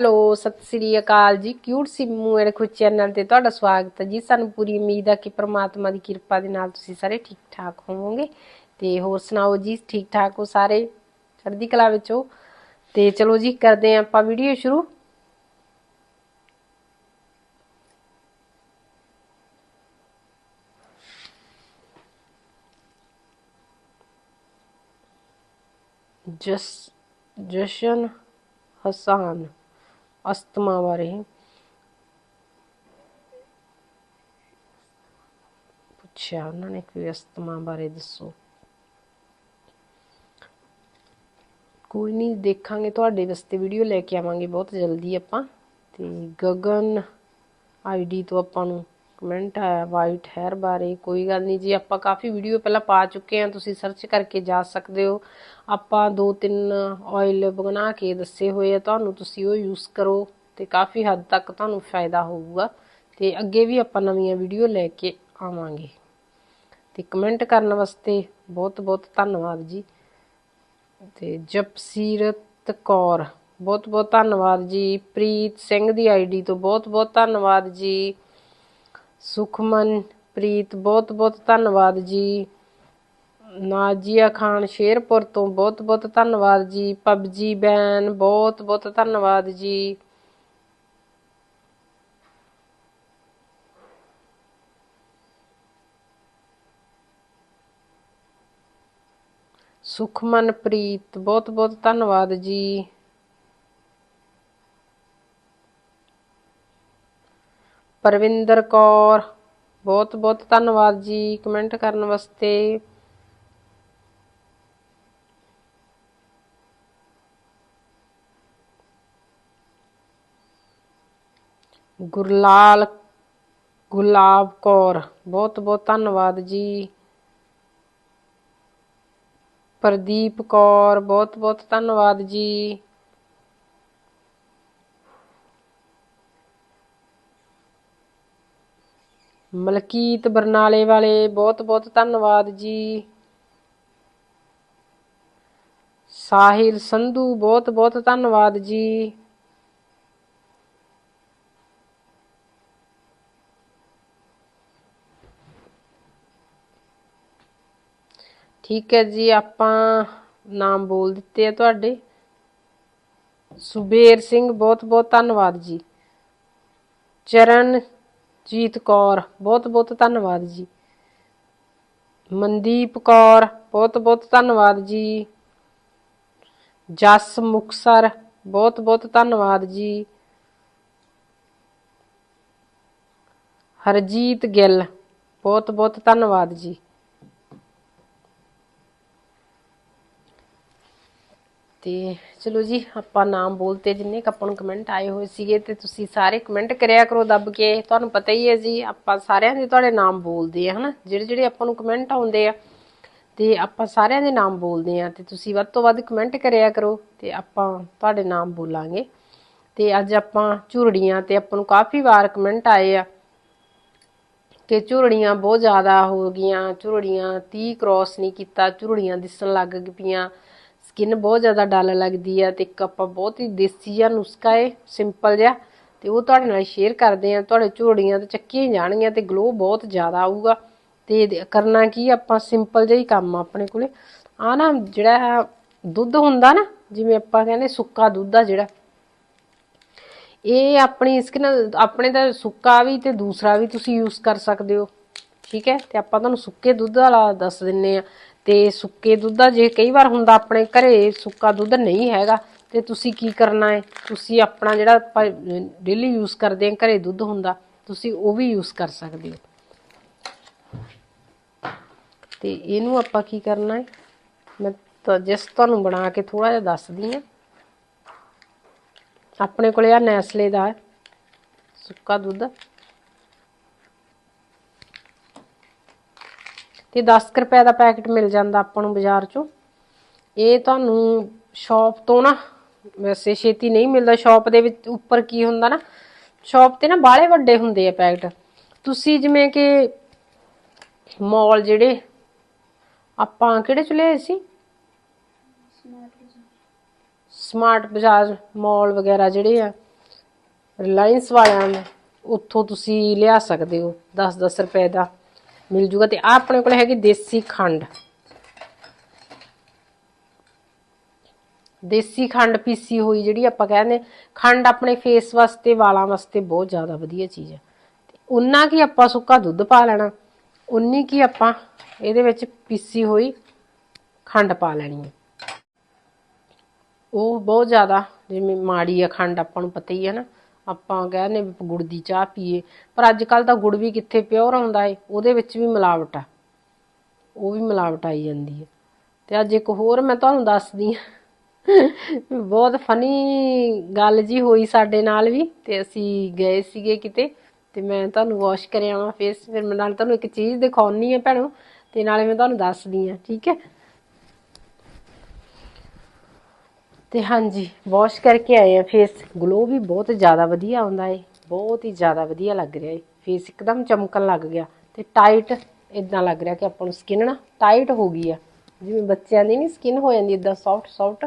Hello, Sat Sri Akal ji. Cute Simu and Khush channel ਤੇ ਤੁਹਾਡਾ ਸਵਾਗਤ ਹੈ ਜੀ। ਸਾਨੂੰ ਪੂਰੀ ਉਮੀਦ ਹੈ ਕਿ ਪ੍ਰਮਾਤਮਾ ਦੀ ਕਿਰਪਾ ਦੇ ਨਾਲ ਤੁਸੀਂ ਸਾਰੇ ਠੀਕ ਠਾਕ ਹੋਵੋਗੇ। ਤੇ ਹੋਰ ਸੁਣਾਓ ਜੀ ਠੀਕ ਠਾਕ ਹੋ ਸਾਰੇ? ਚੜ੍ਹਦੀ ਕਲਾ ਵਿੱਚ ਤੇ ਚਲੋ ਜੀ, ਕਰਦੇ ਹਾਂ ਆਪਾਂ ਵੀਡੀਓ ਸ਼ੁਰੂ। ਜਸ ਜਸ਼ਨ ਹਸਾਨ। ਅਸਤਮਾ ਬਾਰੇ। ਪੁੱਛਿਆ ਉਹਨਾਂ ਨੇ ਕਿ ਅਸਤਮਾ ਬਾਰੇ ਦੱਸੋ। ਕੋਈ ਨਹੀਂ, ਦੇਖਾਂਗੇ। ਤੁਹਾਡੇ ਵਾਸਤੇ ਵੀਡੀਓ ਲੈ ਕੇ ਆਵਾਂਗੇ ਬਹੁਤ ਜਲਦੀ ਆਪਾਂ। ਤੇ ਗਗਨ ਆਈਡੀ ਤੋਂ ਆਪਾਂ ਨੂੰ ਕਮੈਂਟ ਆਇਆ ਵਾਈਟ ਹੈਅਰ ਬਾਰੇ ਕੋਈ ਗੱਲ ਨਹੀਂ ਜੀ। ਆਪਾਂ ਕਾਫੀ ਵੀਡੀਓ ਪਹਿਲਾਂ ਪਾ ਚੁੱਕੇ ਹਾਂ। ਤੁਸੀਂ ਸਰਚ ਕਰਕੇ ਜਾ ਸਕਦੇ ਹੋ। ਆਪਾਂ ਦੋ ਤਿੰਨ ਆਇਲ ਬਣਾ ਕੇ ਦੱਸੇ ਹੋਏ ਆ। ਤੁਹਾਨੂੰ ਤੁਸੀਂ ਉਹ ਯੂਜ਼ ਕਰੋ ਤੇ ਕਾਫੀ ਹੱਦ ਤੱਕ ਤੁਹਾਨੂੰ ਫਾਇਦਾ ਹੋਊਗਾ। ਤੇ ਅੱਗੇ ਵੀ ਆਪਾਂ ਨਵੀਆਂ ਵੀਡੀਓ ਲੈ ਕੇ ਆਵਾਂਗੇ। ਤੇ ਕਮੈਂਟ ਕਰਨ ਵਾਸਤੇ ਬਹੁਤ ਬਹੁਤ ਧੰਨਵਾਦ ਜੀ। ਤੇ ਜਪਸੀਰਤ ਕੌਰ ਬਹੁਤ ਬਹੁਤ ਧੰਨਵਾਦ ਜੀ। ਪ੍ਰੀਤ ਸਿੰਘ ਦੀ ਆਈਡੀ ਤੋਂ ਬਹੁਤ ਬਹੁਤ ਧੰਨਵਾਦ ਜੀ। ਸੁਖਮਨ ਪ੍ਰੀਤ, ਬਹੁਤ ਬਹੁਤ ਧੰਨਵਾਦ ਜੀ। ਨਾਜੀਆ ਖਾਨ ਸ਼ੇਰਪੁਰ ਤੋਂ ਬਹੁਤ ਬਹੁਤ ਧੰਨਵਾਦ ਜੀ। ਪਬਜੀ ਬੈਨ, ਬਹੁਤ ਬਹੁਤ ਧੰਨਵਾਦ ਜੀ। ਸੁਖਮਨਪ੍ਰੀਤ ਬਹੁਤ ਬਹੁਤ ਧੰਨਵਾਦ ਜੀ। ਪਰਵਿੰਦਰ ਕੌਰ, ਬਹੁਤ ਬਹੁਤ ਧੰਨਵਾਦ ਜੀ ਕਮੈਂਟ ਕਰਨ ਵਾਸਤੇ। ਗੁਰਲਾਲ, ਗੁਲਾਬ ਕੌਰ, ਬਹੁਤ ਬਹੁਤ ਧੰਨਵਾਦ ਜੀ। ਪ੍ਰਦੀਪ ਕੌਰ, ਬਹੁਤ ਬਹੁਤ ਧੰਨਵਾਦ ਜੀ। ਮਲਕੀਤ ਬਰਨਾਲੇ ਵਾਲੇ, ਬਹੁਤ ਬਹੁਤ ਧੰਨਵਾਦ ਜੀ। ਸਾਹਿਲ ਸੰਧੂ, ਬਹੁਤ ਬਹੁਤ ਧੰਨਵਾਦ ਜੀ। ਠੀਕ ਹੈ ਜੀ, ਆਪਾਂ ਨਾਮ ਬੋਲ ਦਿੱਤੇ ਆ ਤੁਹਾਡੇ। ਸੁਬੇਰ ਸਿੰਘ, ਬਹੁਤ ਬਹੁਤ ਧੰਨਵਾਦ ਜੀ। ਚਰਨ ਜੀਤ ਕੌਰ, ਬਹੁਤ ਬਹੁਤ ਧੰਨਵਾਦ ਜੀ। ਮਨਦੀਪ ਕੌਰ, ਬਹੁਤ ਬਹੁਤ ਧੰਨਵਾਦ ਜੀ। ਜਸ ਮੁਕਸਰ, ਬਹੁਤ ਬਹੁਤ ਧੰਨਵਾਦ ਜੀ। ਹਰਜੀਤ ਗਿੱਲ, ਬਹੁਤ ਬਹੁਤ ਧੰਨਵਾਦ ਜੀ। ਤੇ ਚਲੋ ਜੀ, ਆਪਾਂ ਨਾਮ ਬੋਲਤੇ ਜਿੰਨੇ ਕ ਆਪਾਂ ਨੂੰ ਕਮੈਂਟ ਆਏ ਹੋਏ ਸੀਗੇ ਤੇ ਤੁਸੀਂ ਸਾਰੇ ਕਮੈਂਟ ਕਰਿਆ ਕਰੋ ਦੱਬ ਕੇ। ਤੁਹਾਨੂੰ ਪਤਾ ਹੀ ਹੈ ਜੀ, ਆਪਾਂ ਸਾਰਿਆਂ ਦੇ ਤੁਹਾਡੇ ਨਾਮ ਬੋਲਦੇ ਆ, ਹਨਾ? ਜਿਹੜੇ ਜਿਹੜੇ ਆਪਾਂ ਨੂੰ ਕਮੈਂਟ ਆਉਂਦੇ ਆ, ਤੇ ਆਪਾਂ ਸਾਰਿਆਂ ਦੇ ਨਾਮ ਬੋਲਦੇ ਆ, ਤੇ ਤੁਸੀਂ ਵੱਧ ਤੋਂ ਵੱਧ ਕਮੈਂਟ ਕਰਿਆ ਕਰੋ ਤੇ ਆਪਾਂ ਤੁਹਾਡੇ ਨਾਮ ਬੋਲਾਂਗੇ। ਤੇ ਅੱਜ ਆਪਾਂ ਝੁਰੜੀਆਂ ਤੇ ਆਪਾਂ ਨੂੰ ਕਾਫੀ ਵਾਰ ਕਮੈਂਟ ਆਏ ਆ। ਕਿ ਝੁਰੜੀਆਂ ਬਹੁਤ ਜ਼ਿਆਦਾ ਹੋ ਗਈਆਂ, ਝੁਰੜੀਆਂ 30 ਕ੍ਰੋਸ ਨਹੀਂ ਕੀਤਾ, ਝੁਰੜੀਆਂ ਦਿਸਣ ਲੱਗ ਪਈਆਂ। ਸਕਿਨ ਬਹੁਤ ਜ਼ਿਆਦਾ ਡਲ ਲੱਗਦੀ ਆ ਤੇ ਇੱਕ ਆਪਾਂ ਬਹੁਤ ਹੀ ਦੇਸੀ ਜਿਹਾ ਨੁਸਖਾ ਏ ਸਿੰਪਲ ਜਿਹਾ, ਤੇ ਉਹ ਤੁਹਾਡੇ ਨਾਲ ਸ਼ੇਅਰ ਕਰਦੇ ਆ, ਤੁਹਾਡੇ ਝੋੜੀਆਂ ਤੇ ਚੱਕੀਆਂ ਜਾਣਗੀਆਂ ਤੇ ਗਲੋ ਬਹੁਤ ਜ਼ਿਆਦਾ ਆਊਗਾ। ਤੇ ਕਰਨਾ ਕੀ ਆਪਾਂ ਸਿੰਪਲ ਜਿਹਾ ਹੀ ਕੰਮ ਆ ਆਪਣੇ ਕੋਲੇ। ਆ ਨਾ ਜਿਹੜਾ ਦੁੱਧ ਹੁੰਦਾ ਨਾ, ਜਿਵੇਂ ਆਪਾਂ ਕਹਿੰਦੇ ਸੁੱਕਾ ਦੁੱਧ ਆ ਜਿਹੜਾ, ਇਹ ਆਪਣੀ ਸਕਿਨ ਆਪਣੇ ਦਾ ਸੁੱਕਾ ਵੀ ਤੇ ਦੂਸਰਾ ਵੀ ਤੁਸੀਂ ਯੂਜ਼ ਕਰ ਸਕਦੇ ਹੋ। ਠੀਕ ਹੈ, ਤੇ ਆਪਾਂ ਤੁਹਾਨੂੰ ਸੁੱਕੇ ਦੁੱਧ ਵਾਲਾ ਦੱਸ ਦਿੰਨੇ ਆ। ਤੇ ਸੁੱਕੇ ਦੁੱਧ ਦਾ ਜੇ ਕਈ ਵਾਰ ਹੁੰਦਾ ਆਪਣੇ ਘਰੇ ਸੁੱਕਾ ਦੁੱਧ ਨਹੀਂ ਹੈਗਾ, ਤੇ ਤੁਸੀਂ ਕੀ ਕਰਨਾ ਹੈ? ਤੁਸੀਂ ਆਪਣਾ ਜਿਹੜਾ ਡੇਲੀ ਯੂਜ਼ ਕਰਦੇ ਆ ਘਰੇ ਦੁੱਧ ਹੁੰਦਾ, ਤੁਸੀਂ ਉਹ ਵੀ ਯੂਜ਼ ਕਰ ਸਕਦੇ ਹੋ। ਤੇ ਇਹਨੂੰ ਆਪਾਂ ਕੀ ਕਰਨਾ ਹੈ? ਮੈਂ ਤਾਂ ਜਿਸ ਤੁਹਾਨੂੰ ਬਣਾ ਕੇ ਥੋੜਾ ਜਿਹਾ ਦੱਸਦੀ ਆ ਆਪਣੇ ਕੋਲੇ ਆ ਨੈਸਲੇ ਦਾ ਸੁੱਕਾ ਦੁੱਧ। ਤੇ 10 ਰੁਪਏ ਦਾ ਪੈਕਟ ਮਿਲ ਜਾਂਦਾ ਆਪਾਂ ਨੂੰ ਬਾਜ਼ਾਰ ਚੋਂ। ਇਹ ਤੁਹਾਨੂੰ ਸ਼ਾਪ ਤੋਂ ਨਾ, ਵੈਸੇ ਛੇਤੀ ਨਹੀਂ ਮਿਲਦਾ। ਸ਼ਾਪ ਦੇ ਵਿੱਚ ਉੱਪਰ ਕੀ ਹੁੰਦਾ ਨਾ, ਸ਼ਾਪ ਤੇ ਨਾ ਬਾਲੇ ਵੱਡੇ ਹੁੰਦੇ ਆ ਪੈਕਟ। ਤੁਸੀਂ ਜਿਵੇਂ ਕਿ ਮਾਲ ਜਿਹੜੇ, ਆਪਾਂ ਕਿਹੜੇ ਚ ਲਏ ਸੀ? ਸਮਾਰਟ ਬਜਾਜ ਮਾਲ ਵਗੈਰਾ ਜਿਹੜੇ ਆ, ਰਿਲਾਇੰਸ ਵਾਲਿਆਂ ਨੂੰ, ਉੱਥੋਂ ਤੁਸੀਂ ਲਿਆ ਸਕਦੇ ਹੋ 10-10 ਰੁਪਏ ਦਾ। ਮਿਲ ਜੂਗਾ ਤੇ ਆ ਆਪਣੇ ਕੋਲ ਹੈਗੀ ਦੇਸੀ ਖੰਡ। ਦੇਸੀ ਖੰਡ ਪੀਸੀ ਹੋਈ ਜਿਹੜੀ ਆਪਾਂ ਕਹਿੰਦੇ ਖੰਡ ਆਪਣੇ ਫੇਸ ਵਾਸਤੇ, ਵਾਲਾਂ ਵਾਸਤੇ ਬਹੁਤ ਜ਼ਿਆਦਾ ਵਧੀਆ ਚੀਜ਼ ਹੈ। ਤੇ ਉਨਾ ਕੀ ਆਪਾਂ ਸੁੱਕਾ ਦੁੱਧ ਪਾ ਲੈਣਾ ਉਨੀ ਕੀ ਆਪਾਂ ਇਹਦੇ ਵਿੱਚ ਪੀਸੀ ਹੋਈ ਖੰਡ ਪਾ ਲੈਣੀ ਹੈ। ਉਹ ਬਹੁਤ ਜ਼ਿਆਦਾ, ਜਿਵੇਂ ਮਾੜੀ ਆ ਖੰਡ ਆਪਾਂ ਨੂੰ ਪਤਾ ਹੀ ਹੈ ਨਾ। ਆਪਾਂ ਕਹਿੰਦੇ ਵੀ ਗੁੜ ਦੀ ਚਾਹ ਪੀਏ। ਪਰ ਅੱਜ ਕੱਲ ਤਾਂ ਗੁੜ ਵੀ ਕਿੱਥੇ ਪਿਓਰ ਆਉਂਦਾ ਏ, ਉਹਦੇ ਵਿੱਚ ਵੀ ਮਿਲਾਵਟ ਆ। ਉਹ ਵੀ ਮਿਲਾਵਟ ਆਈ ਜਾਂਦੀ ਹੈ ਤੇ ਅੱਜ ਇੱਕ ਹੋਰ ਮੈਂ ਤੁਹਾਨੂੰ ਦੱਸਦੀ ਹਾਂ ਬਹੁਤ ਫਨੀ ਗੱਲ ਜੀ ਹੋਈ ਸਾਡੇ ਨਾਲ ਵੀ, ਤੇ ਅਸੀਂ ਗਏ ਸੀਗੇ ਕਿਤੇ, ਤੇ ਮੈਂ ਤੁਹਾਨੂੰ ਵਾਸ਼ ਕਰਿਆ ਆਵਾਂ ਫੇਸ ਫਿਰ ਮੈਂ ਨਾਲ ਤੁਹਾਨੂੰ ਇੱਕ ਚੀਜ਼ ਦਿਖਾਉਣੀ ਆ ਭੈਣੋ, ਤੇ ਨਾਲੇ ਮੈਂ ਤੁਹਾਨੂੰ ਦੱਸਦੀ ਹਾਂ ਠੀਕ ਹੈ? ਤੇ ਹਾਂਜੀ ਵਾਸ਼ ਕਰਕੇ ਆਏ ਆ ਫੇਸ ਗਲੋ ਵੀ ਬਹੁਤ ਜ਼ਿਆਦਾ ਵਧੀਆ ਆਉਂਦਾ ਏ। ਬਹੁਤ ਹੀ ਜ਼ਿਆਦਾ ਵਧੀਆ ਲੱਗ ਰਿਹਾ ਏ। ਫੇਸ ਇੱਕਦਮ ਚਮਕਣ ਲੱਗ ਗਿਆ ਤੇ ਟਾਈਟ ਇਦਾਂ ਲੱਗ ਰਿਹਾ ਕਿ ਆਪਾਂ ਨੂੰ ਸਕਿਨ ਨਾ ਟਾਈਟ ਹੋ ਗਈ ਆ। ਜਿਵੇਂ ਬੱਚਿਆਂ ਦੀ ਨਹੀਂ ਸਕਿਨ ਹੋ ਜਾਂਦੀ ਇਦਾਂ ਸੌਫਟ ਸੌਫਟ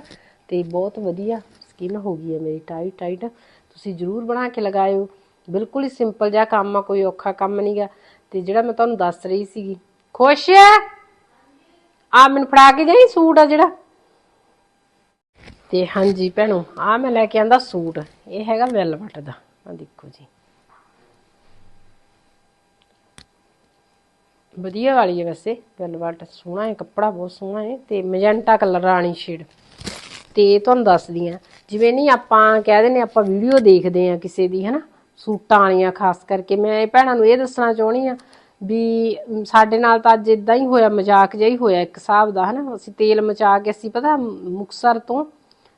ਤੇ ਬਹੁਤ ਵਧੀਆ ਸਕਿਨ ਹੋ ਗਈ ਹੈ ਮੇਰੀ। ਟਾਈਟ ਟਾਈਟ ਤੁਸੀਂ ਜ਼ਰੂਰ ਬਣਾ ਕੇ ਲਗਾਇਓ। ਬਿਲਕੁਲ ਹੀ ਸਿੰਪਲ ਜਿਹਾ ਕੰਮ ਆ, ਕੋਈ ਔਖਾ ਕੰਮ ਨਹੀਂਗਾ ਤੇ ਜਿਹੜਾ ਮੈਂ ਤੁਹਾਨੂੰ ਦੱਸ ਰਹੀ ਸੀਗੀ, ਖੁਸ਼ ਹੈ ਆ ਮੈਨੂੰ ਫੜਾ ਕੇ ਜਾਈ ਸੂਟ ਆ ਜਿਹੜਾ? ਤੇ ਹਾਂਜੀ ਭੈਣੋ ਆ ਮੈਂ ਲੈ ਕੇ ਆਂਦਾ ਸੂਟ। ਇਹ ਹੈਗਾ ਵੈਲਵਟ ਦਾ। ਆ ਦੇਖੋ ਜੀ। ਵਧੀਆ ਵਾਲੀ ਹੈ ਵੈਸੇ, ਵੈਲਵਟ। ਸੋਹਣਾ ਹੈ, ਕੱਪੜਾ ਬਹੁਤ ਸੋਹਣਾ ਹੈ ਤੇ ਮੈਜੈਂਟਾ ਕਲਰ ਰਾਣੀ ਸ਼ੇਡ। ਤੇ ਤੁਹਾਨੂੰ ਦੱਸਦੀ ਆ ਜਿਵੇਂ ਨਹੀਂ ਆਪਾਂ ਕਹਿ ਦਿੰਦੇ ਆਪਾਂ ਵੀਡੀਓ ਦੇਖਦੇ ਆ ਕਿਸੇ ਦੀ, ਹਨਾ? ਸੂਟਾਂ ਵਾਲੀਆਂ, ਖਾਸ ਕਰਕੇ ਮੈਂ ਇਹ ਭੈਣਾਂ ਨੂੰ ਇਹ ਦੱਸਣਾ ਚਾਹਣੀ ਆ ਵੀ ਸਾਡੇ ਨਾਲ ਤਾਂ ਅੱਜ ਇਦਾਂ ਹੀ ਹੋਇਆ, ਮਜ਼ਾਕ ਜਿਹਾ ਹੀ ਹੋਇਆ ਇੱਕ ਹਿਸਾਬ ਦਾ, ਹਨਾ? ਅਸੀਂ ਤੇਲ ਮਚਾ ਕੇ, ਅਸੀਂ ਪਤਾ ਮੁਕਸਰ ਤੋਂ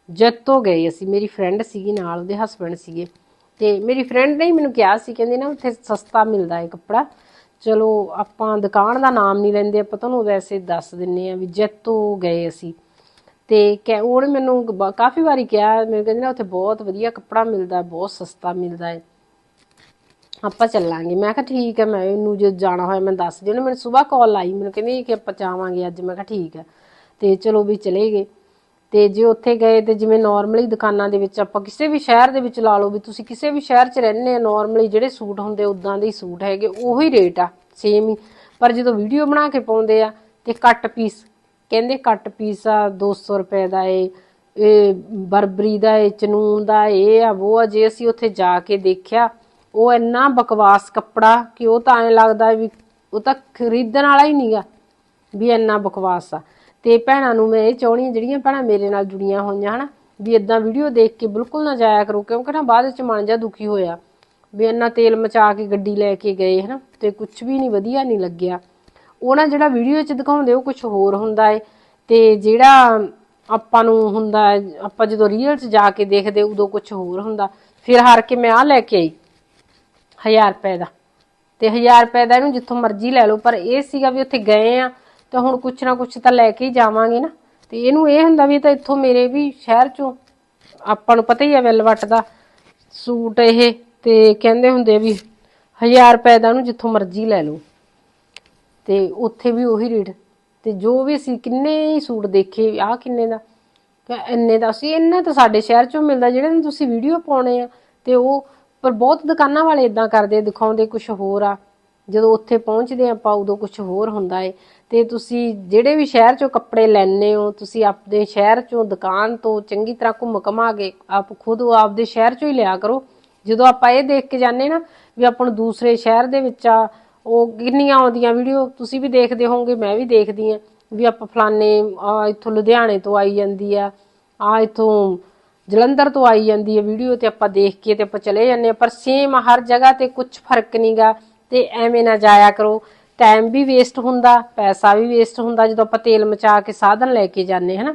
ਜੱਤੋ ਗਏ ਅਸੀਂ, ਮੇਰੀ ਫਰੈਂਡ ਸੀਗੀ ਨਾਲ, ਉਹਦੇ ਹਸਬੰਡ ਸੀਗੇ। ਤੇ ਮੇਰੀ ਫਰੈਂਡ ਨੇ ਮੈਨੂੰ ਕਿਹਾ ਸੀ, ਕਹਿੰਦੀ ਨਾ ਉੱਥੇ ਸਸਤਾ ਮਿਲਦਾ ਹੈ ਕੱਪੜਾ। ਚਲੋ, ਆਪਾਂ ਦੁਕਾਨ ਦਾ ਨਾਮ ਨਹੀਂ ਲੈਂਦੇ, ਆਪਾਂ ਤੁਹਾਨੂੰ ਵੈਸੇ ਦੱਸ ਦਿੰਨੇ ਆ ਵੀ ਜੈਤੋ ਗਏ ਅਸੀਂ। ਤੇ ਕਹਿ, ਉਹਨੇ ਮੈਨੂੰ ਕਾਫੀ ਵਾਰੀ ਕਿਹਾ, ਮੈਨੂੰ ਕਹਿੰਦੇ ਨਾ ਉੱਥੇ ਬਹੁਤ ਵਧੀਆ ਕੱਪੜਾ ਮਿਲਦਾ, ਬਹੁਤ ਸਸਤਾ ਮਿਲਦਾ ਹੈ। ਆਪਾਂ ਚੱਲਾਂਗੇ। ਮੈਂ ਕਿਹਾ, ਠੀਕ ਹੈ, ਮੈਂ ਇਹਨੂੰ ਜੇ ਜਾਣਾ ਹੋਇਆ, ਮੈਂ ਦੱਸ ਦਿਓ ਉਹਨੇ ਮੈਨੂੰ ਸਵੇਰ ਕਾਲ ਆਈ, ਮੈਨੂੰ ਕਹਿੰਦੀ ਕਿ ਆਪਾਂ ਜਾਵਾਂਗੇ ਅੱਜ। ਮੈਂ ਕਿਹਾ, ਠੀਕ ਹੈ। ਤੇ ਚਲੋ ਵੀ ਚਲੇ ਗਏ। ਤੇ ਜੇ ਉੱਥੇ ਗਏ ਤੇ ਜਿਵੇਂ ਨਾਰਮਲੀ ਦੁਕਾਨਾਂ ਦੇ ਵਿੱਚ ਆਪਾਂ ਕਿਸੇ ਵੀ ਸ਼ਹਿਰ ਦੇ ਵਿੱਚ ਲਾ ਲਓ ਵੀ ਤੁਸੀਂ ਕਿਸੇ ਵੀ ਸ਼ਹਿਰ 'ਚ ਰਹਿੰਦੇ ਆ ਨਾਰਮਲੀ ਜਿਹੜੇ ਸੂਟ ਹੁੰਦੇ ਉਦਾਂ ਦੇ ਹੀ ਸੂਟ ਹੈਗੇ, ਉਹੀ ਰੇਟ ਆ ਸੇਮ ਹੀ। ਪਰ ਜਦੋਂ ਵੀਡੀਓ ਬਣਾ ਕੇ ਪਾਉਂਦੇ ਆ ਤੇ ਕੱਟ ਪੀਸ ਕਹਿੰਦੇ ਕੱਟ ਪੀਸ ਆ 200 ਰੁਪਏ ਦਾ ਏ ਇਹ ਬਰਬਰੀ ਦਾ ਏ, ਚਨੂਨ ਦਾ ਇਹ ਆ ਉਹ ਆ, ਜੇ ਅਸੀਂ ਉੱਥੇ ਜਾ ਕੇ ਦੇਖਿਆ, ਉਹ ਇੰਨਾ ਬਕਵਾਸ ਕੱਪੜਾ ਕਿ ਉਹ ਤਾਂ ਐਂ ਲੱਗਦਾ ਵੀ ਉਹ ਤਾਂ ਖਰੀਦਣ ਵਾਲਾ ਹੀ ਨਹੀਂਗਾ ਵੀ ਇੰਨਾ ਬਕਵਾਸ ਆ। ਤੇ ਭੈਣਾਂ ਨੂੰ ਮੈਂ ਇਹ ਚਾਹਣੀ ਆ ਜਿਹੜੀਆਂ ਭੈਣਾਂ ਮੇਰੇ ਨਾਲ ਜੁੜੀਆਂ ਹੋਈਆਂ ਹਨਾ, ਵੀ ਇਦਾਂ ਵੀਡੀਓ ਦੇਖ ਕੇ ਬਿਲਕੁਲ ਨਾ ਜਾਇਆ ਕਰੋ, ਕਿਉਂਕਿ ਨਾ ਬਾਅਦ ਵਿੱਚ ਮਨ ਜਾ ਦੁਖੀ ਹੋਇਆ। ਵੀ ਇੰਨਾ ਤੇਲ ਮਚਾ ਕੇ ਗੱਡੀ ਲੈ ਕੇ ਗਏ ਹਨਾ, ਤੇ ਕੁਝ ਵੀ ਨਹੀਂ, ਵਧੀਆ ਨਹੀਂ ਲੱਗਿਆ। ਉਹ ਨਾ ਜਿਹੜਾ ਵੀਡੀਓ 'ਚ ਦਿਖਾਉਂਦੇ, ਉਹ ਕੁਝ ਹੋਰ ਹੁੰਦਾ ਏ। ਤੇ ਜਿਹੜਾ ਆਪਾਂ ਨੂੰ ਹੁੰਦਾ ਆਪਾਂ ਜਦੋਂ ਰੀਅਲ 'ਚ ਜਾ ਕੇ ਦੇਖਦੇ, ਉਦੋਂ ਕੁਝ ਹੋਰ ਹੁੰਦਾ। ਫਿਰ ਹਾਰ ਕੇ ਮੈਂ ਆ ਲੈ ਕੇ ਆਈ 1000 ਰੁਪਏ ਦਾ। ਤੇ 1000 ਰੁਪਏ ਦਾ ਇਹਨੂੰ ਜਿੱਥੋਂ ਮਰਜ਼ੀ ਲੈ ਲਓ, ਪਰ ਇਹ ਸੀਗਾ ਵੀ ਉੱਥੇ ਗਏ ਆ ਤਾਂ ਹੁਣ ਕੁਛ ਨਾ ਕੁਛ ਤਾਂ ਲੈ ਕੇ ਹੀ ਜਾਵਾਂਗੇ ਨਾ। ਤੇ ਇਹਨੂੰ ਇਹ ਹੁੰਦਾ ਵੀ ਇਹ ਤਾਂ ਇੱਥੋਂ ਮੇਰੇ ਵੀ ਸ਼ਹਿਰ ਚੋਂ ਆਪਾਂ ਨੂੰ ਪਤਾ ਹੀ ਆ ਵੈਲਵਟ ਦਾ ਸੂਟ ਇਹ ਤੇ ਕਹਿੰਦੇ ਹੁੰਦੇ ਵੀ 1000 ਰੁਪਏ ਦਾ ਉਹਨੂੰ ਜਿੱਥੋਂ ਮਰਜ਼ੀ ਲੈ ਲਓ। ਤੇ ਉੱਥੇ ਵੀ ਉਹੀ ਰੇਟ। ਤੇ ਜੋ ਵੀ ਅਸੀਂ ਕਿੰਨੇ ਹੀ ਸੂਟ ਦੇਖੇ, ਆਹ ਕਿੰਨੇ ਦਾ? ਇੰਨੇ ਦਾ ਸੀ ਇੰਨਾ ਤਾਂ ਸਾਡੇ ਸ਼ਹਿਰ ਚੋਂ ਮਿਲਦਾ, ਜਿਹੜੇ ਨੂੰ ਤੁਸੀਂ ਵੀਡੀਓ ਪਾਉਣੇ ਆ, ਤੇ ਉਹ ਪਰ ਬਹੁਤ ਦੁਕਾਨਾਂ ਵਾਲੇ ਇਦਾਂ ਕਰਦੇ, ਦਿਖਾਉਂਦੇ ਕੁਝ ਹੋਰ ਆ। ਜਦੋਂ ਉੱਥੇ ਪਹੁੰਚਦੇ ਆਪਾਂ ਉਦੋਂ ਕੁਝ ਹੋਰ ਹੁੰਦਾ ਏ। ਤੇ ਤੁਸੀਂ ਜਿਹੜੇ ਵੀ ਸ਼ਹਿਰ ਚੋਂ ਕੱਪੜੇ ਲੈਣੇ ਹੋ, ਤੁਸੀਂ ਆਪਣੇ ਸ਼ਹਿਰ ਚੋਂ ਦੁਕਾਨ ਤੋਂ ਚੰਗੀ ਤਰ੍ਹਾਂ ਘੁੰਮ ਘਮਾ ਕੇ ਆਪ ਖੁਦ ਉਹ ਆਪਦੇ ਸ਼ਹਿਰ ਚੋਂ ਹੀ ਲਿਆ ਕਰੋ। ਜਦੋਂ ਆਪਾਂ ਇਹ ਦੇਖ ਕੇ ਜਾਂਦੇ ਨਾ ਵੀ ਆਪਾਂ ਨੂੰ ਦੂਸਰੇ ਸ਼ਹਿਰ ਦੇ ਵਿੱਚ ਆ, ਉਹ ਕਿੰਨੀਆਂ ਆਉਂਦੀਆਂ ਵੀਡੀਓ, ਤੁਸੀਂ ਵੀ ਦੇਖਦੇ ਹੋਵੋਗੇ, ਮੈਂ ਵੀ ਦੇਖਦੀ ਆ ਵੀ ਆਪਾਂ ਫਲਾਣੇ, ਆ ਇੱਥੋਂ ਲੁਧਿਆਣੇ ਤੋਂ ਆਈ ਜਾਂਦੀ ਆ ਆ ਇੱਥੋਂ ਜਲੰਧਰ ਤੋਂ ਆਈ ਜਾਂਦੀ ਹੈ ਵੀਡੀਓ ਤੇ ਆਪਾਂ ਦੇਖ ਕੇ ਤੇ ਆਪਾਂ ਚਲੇ ਜਾਂਦੇ ਆ ਪਰ ਸੇਮ ਹਰ ਜਗ੍ਹਾ ਤੇ ਕੁਝ ਫ਼ਰਕ ਨਹੀਂਗਾ ਤੇ ਐਵੇਂ ਨਾ ਜਾਇਆ ਕਰੋ। ਟਾਈਮ ਵੀ ਵੇਸਟ ਹੁੰਦਾ ਪੈਸਾ ਵੀ ਵੇਸਟ ਹੁੰਦਾ ਜਦੋਂ ਆਪਾਂ ਤੇਲ ਮਚਾ ਕੇ ਸਾਧਨ ਲੈ ਕੇ ਜਾਂਦੇ ਹਨਾ?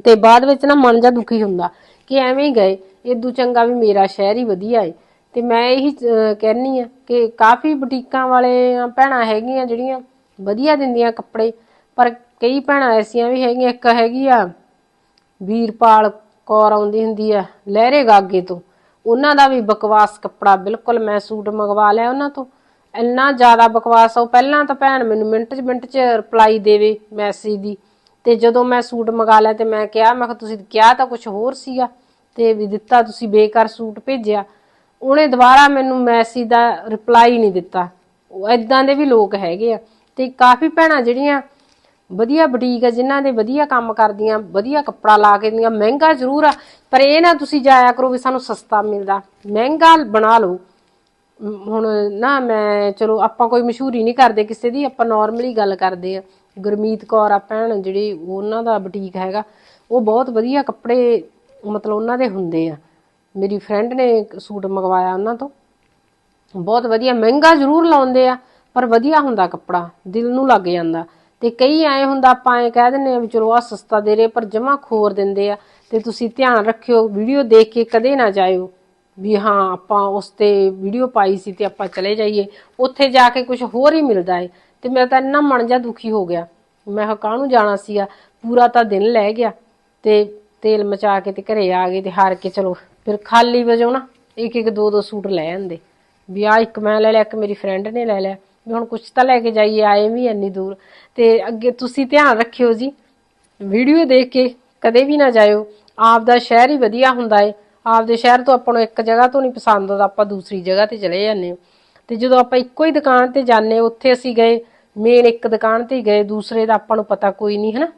ਤੇ ਬਾਅਦ ਵਿੱਚ ਨਾ ਮਨ ਜਾ ਦੁਖੀ ਹੁੰਦਾ ਕਿ ਐਵੇਂ ਹੀ ਗਏ ਇਦੋਂ ਚੰਗਾ ਵੀ ਮੇਰਾ ਸ਼ਹਿਰ ਹੀ ਵਧੀਆ ਏ। ਤੇ ਮੈਂ ਇਹੀ ਅਹ, ਕਹਿਨੀ ਆ ਕਿ ਕਾਫੀ ਬੁਟੀਕਾਂ ਵਾਲੇ ਭੈਣਾਂ ਹੈਗੀਆਂ ਜਿਹੜੀਆਂ ਵਧੀਆ ਦਿੰਦੀਆਂ ਕੱਪੜੇ ਪਰ ਕਈ ਭੈਣਾਂ ਐਸੀਆਂ ਵੀ ਹੈਗੀਆਂ ਇੱਕ ਹੈਗੀ ਆ ਵੀਰਪਾਲ ਕੌਰ ਆਉਂਦੀ ਹੁੰਦੀ ਆ ਲਹਿਰੇ ਗਾਗੇ ਤੋਂ। ਉਹਨਾਂ ਦਾ ਵੀ ਬਕਵਾਸ ਕੱਪੜਾ ਬਿਲਕੁਲ ਮੈਂ ਸੂਟ ਮੰਗਵਾ ਲਿਆ ਉਹਨਾਂ ਤੋਂ। ਇੰਨਾ ਜ਼ਿਆਦਾ ਬਕਵਾਸ ਆ, ਉਹ ਪਹਿਲਾਂ ਤਾਂ ਭੈਣ ਮੈਨੂੰ ਮਿੰਟ 'ਚ ਮਿੰਟ 'ਚ ਰਿਪਲਾਈ ਦੇਵੇ ਮੈਸੇਜ ਦੀ। ਤੇ ਜਦੋਂ ਮੈਂ ਸੂਟ ਮੰਗਾ ਲਿਆ ਤੇ ਮੈਂ ਕਿਹਾ ਮੈਂ ਕਿਹਾ, ਤੁਸੀਂ ਕਿਹਾ ਤਾਂ ਕੁਝ ਹੋਰ ਸੀਗਾ ਤੇ ਵੀ ਦਿੱਤਾ, ਤੁਸੀਂ ਬੇਕਾਰ ਸੂਟ ਭੇਜਿਆ। ਉਹਨੇ ਦੁਬਾਰਾ ਮੈਨੂੰ ਮੈਸੇਜ ਦਾ ਰਿਪਲਾਈ ਨਹੀਂ ਦਿੱਤਾ। ਉਹ ਇਦਾਂ ਦੇ ਵੀ ਲੋਕ ਹੈਗੇ ਆ। ਤੇ ਕਾਫੀ ਭੈਣਾਂ ਜਿਹੜੀਆਂ ਵਧੀਆ ਬੁਟੀਕ ਆ, ਜਿਨ੍ਹਾਂ ਦੇ ਵਧੀਆ ਕੰਮ ਕਰਦੀਆਂ, ਵਧੀਆ ਕੱਪੜਾ ਲਾ ਕੇ ਦੀਆਂ ਮਹਿੰਗਾ ਜ਼ਰੂਰ ਆ। ਪਰ ਇਹ ਨਾ ਤੁਸੀਂ ਜਾਇਆ ਕਰੋ ਵੀ ਸਾਨੂੰ ਸਸਤਾ ਮਿਲਦਾ। ਮਹਿੰਗਾ ਬਣਾ ਲਓ। ਹੁਣ ਨਾ ਮੈਂ, ਚਲੋ ਆਪਾਂ ਕੋਈ ਮਸ਼ਹੂਰੀ ਨਹੀਂ ਕਰਦੇ ਕਿਸੇ ਦੀ, ਆਪਾਂ ਨਾਰਮਲੀ ਗੱਲ ਕਰਦੇ ਆ। ਗੁਰਮੀਤ ਕੌਰ ਆ ਭੈਣ, ਜਿਹੜੀ ਉਹਨਾਂ ਦਾ ਬੁਟੀਕ ਹੈਗਾ, ਉਹ ਬਹੁਤ ਵਧੀਆ ਕੱਪੜੇ ਮਤਲਬ ਉਹਨਾਂ ਦੇ ਹੁੰਦੇ ਆ। ਮੇਰੀ ਫਰੈਂਡ ਨੇ ਸੂਟ ਮੰਗਵਾਇਆ ਉਹਨਾਂ ਤੋਂ। ਬਹੁਤ ਵਧੀਆ, ਮਹਿੰਗਾ ਜ਼ਰੂਰ ਲਾਉਂਦੇ ਆ, ਪਰ ਵਧੀਆ ਹੁੰਦਾ ਕੱਪੜਾ, ਦਿਲ ਨੂੰ ਲੱਗ ਜਾਂਦਾ। ਤੇ ਕਈ ਐ ਹੁੰਦਾ ਆਪਾਂ ਐ ਕਹਿ ਦਿੰਨੇ ਆ ਵੀ ਚਲੋ ਆ ਸਸਤਾ ਦੇ ਰਹੇ ਪਰ ਜਮਾ ਖੋਰ ਦਿੰਦੇ ਆ। ਤੇ ਤੁਸੀਂ ਧਿਆਨ ਰੱਖਿਓ, ਵੀਡੀਓ ਦੇਖ ਕੇ ਕਦੇ ਨਾ ਜਾਇਓ ਵੀ ਹਾਂ, ਆਪਾਂ ਉਸ ਤੇ ਵੀਡੀਓ ਪਾਈ ਸੀ ਤੇ ਆਪਾਂ ਚਲੇ ਜਾਈਏ। ਉੱਥੇ ਜਾ ਕੇ ਕੁਝ ਹੋਰ ਹੀ ਮਿਲਦਾ ਏ। ਤੇ ਮੈਂ ਤਾਂ ਇੰਨਾ ਮਨ ਜਾ ਦੁਖੀ ਹੋ ਗਿਆ। ਮੈਂ ਕਿਹਾ ਕਾਹਨੂੰ ਜਾਣਾ ਸੀਗਾ? ਪੂਰਾ ਤਾਂ ਦਿਨ ਲੈ ਗਿਆ। ਤੇ ਤੇਲ ਮਚਾ ਕੇ ਤੇ ਘਰੇ ਆ ਗਏ ਤੇ ਹਾਰ ਕੇ ਚਲੋ, ਫਿਰ ਖਾਲੀ ਵਜੋਂ ਨਾ ਇੱਕ ਇੱਕ ਦੋ ਦੋ ਸੂਟ ਲੈ ਆਂਦੇ। ਵੀ ਆ ਇੱਕ ਮੈਂ ਲੈ ਲਿਆ, ਇੱਕ ਮੇਰੀ ਫਰੈਂਡ ਨੇ ਲੈ ਲਿਆ। ਵੀ ਹੁਣ ਕੁਛ ਤਾਂ ਲੈ ਕੇ ਜਾਈਏ, ਆਏ ਵੀ ਇੰਨੀ ਦੂਰ। ਤੇ ਅੱਗੇ ਤੁਸੀਂ ਧਿਆਨ ਰੱਖਿਓ ਜੀ, ਵੀਡੀਓ ਦੇਖ ਕੇ ਕਦੇ ਵੀ ਨਾ ਜਾਇਓ। ਆਪ ਦਾ ਸ਼ਹਿਰ ਹੀ ਵਧੀਆ ਹੁੰਦਾ ਏ। ਆਪਦੇ ਸ਼ਹਿਰ ਤੋਂ ਆਪਾਂ ਨੂੰ ਇੱਕ ਜਗ੍ਹਾ ਤੋਂ ਨਹੀਂ ਪਸੰਦ ਆਉਂਦਾ, ਆਪਾਂ ਦੂਸਰੀ ਜਗ੍ਹਾ ਤੇ ਚਲੇ ਜਾਂਦੇ ਹਾਂ। ਤੇ ਜਦੋਂ ਆਪਾਂ ਇੱਕੋ ਹੀ ਦੁਕਾਨ ਤੇ ਜਾਂਦੇ ਉੱਥੇ ਅਸੀਂ ਗਏ ਮੇਨ ਇੱਕ ਦੁਕਾਨ ਤੇ ਹੀ ਗਏ, ਦੂਸਰੇ ਦਾ ਆਪਾਂ ਨੂੰ ਪਤਾ ਕੋਈ ਨਹੀਂ ਹੈ ਨਾ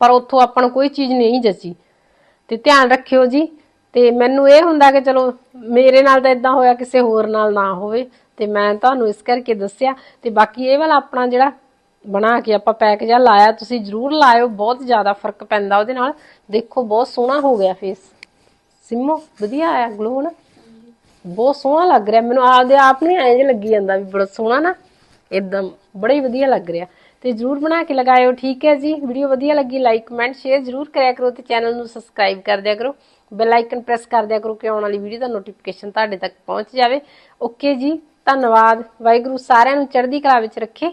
ਪਰ ਉੱਥੋਂ ਆਪਾਂ ਨੂੰ ਕੋਈ ਚੀਜ਼ ਨਹੀਂ ਜੱਚੀ ਤੇ ਧਿਆਨ ਰੱਖਿਓ ਜੀ। ਤੇ ਮੈਨੂੰ ਇਹ ਹੁੰਦਾ ਕਿ ਚਲੋ, ਮੇਰੇ ਨਾਲ ਤਾਂ ਇਦਾਂ ਹੋਇਆ, ਕਿਸੇ ਹੋਰ ਨਾਲ ਨਾ ਹੋਵੇ। ਤੇ ਮੈਂ ਤੁਹਾਨੂੰ ਇਸ ਕਰਕੇ ਦੱਸਿਆ ਤੇ ਬਾਕੀ ਇਹ ਵਾਲਾ ਆਪਣਾ ਜਿਹੜਾ ਬਣਾ ਕੇ ਆਪਾਂ ਪੈਕ ਜਿਹਾ ਲਾਇਆ, ਤੁਸੀਂ ਜਰੂਰ ਲਾਇਓ, ਬਹੁਤ ਜ਼ਿਆਦਾ ਫ਼ਰਕ ਪੈਂਦਾ ਉਹਦੇ ਨਾਲ। ਦੇਖੋ, ਬਹੁਤ ਸੋਹਣਾ ਹੋ ਗਿਆ ਫੇਸ ਸਿੰਮੋ, ਵਧੀਆ ਆਇਆ ਗਲੋ ਨਾ। ਬਹੁਤ ਸੋਹਣਾ ਲੱਗ ਰਿਹਾ। ਮੈਨੂੰ ਆਪਦੇ ਆਪ ਨਹੀਂ ਐਂ ਜਿਹਾ ਲੱਗੀ ਜਾਂਦਾ ਵੀ ਬੜਾ ਸੋਹਣਾ ਨਾ। ਇਦਾਂ ਬੜਾ ਹੀ ਵਧੀਆ ਲੱਗ ਰਿਹਾ। ਤੇ ਜਰੂਰ ਬਣਾ ਕੇ ਲਗਾਇਓ, ਠੀਕ ਹੈ ਜੀ? ਵੀਡੀਓ ਵਧੀਆ ਲੱਗੀ ਲਾਈਕ ਕਮੈਂਟ ਸ਼ੇਅਰ ਜਰੂਰ ਕਰਿਆ ਕਰੋ ਤੇ ਚੈਨਲ ਨੂੰ ਸਬਸਕ੍ਰਾਈਬ ਕਰ ਦਿਆ ਕਰੋ। ਬੈਲ ਆਈਕਨ ਪ੍ਰੈਸ ਕਰ ਦਿਆ ਕਰੋ ਕਿ ਆਉਣ ਵਾਲੀ ਵੀਡੀਓ ਦਾ ਨੋਟੀਫਿਕੇਸ਼ਨ ਤੁਹਾਡੇ ਤੱਕ ਪਹੁੰਚ ਜਾਵੇ। ਓਕੇ ਜੀ? ਧੰਨਵਾਦ। ਵਾਹਿਗੁਰੂ ਸਾਰਿਆਂ ਨੂੰ ਚੜ੍ਹਦੀ ਕਲਾ ਵਿੱਚ ਰੱਖੇ।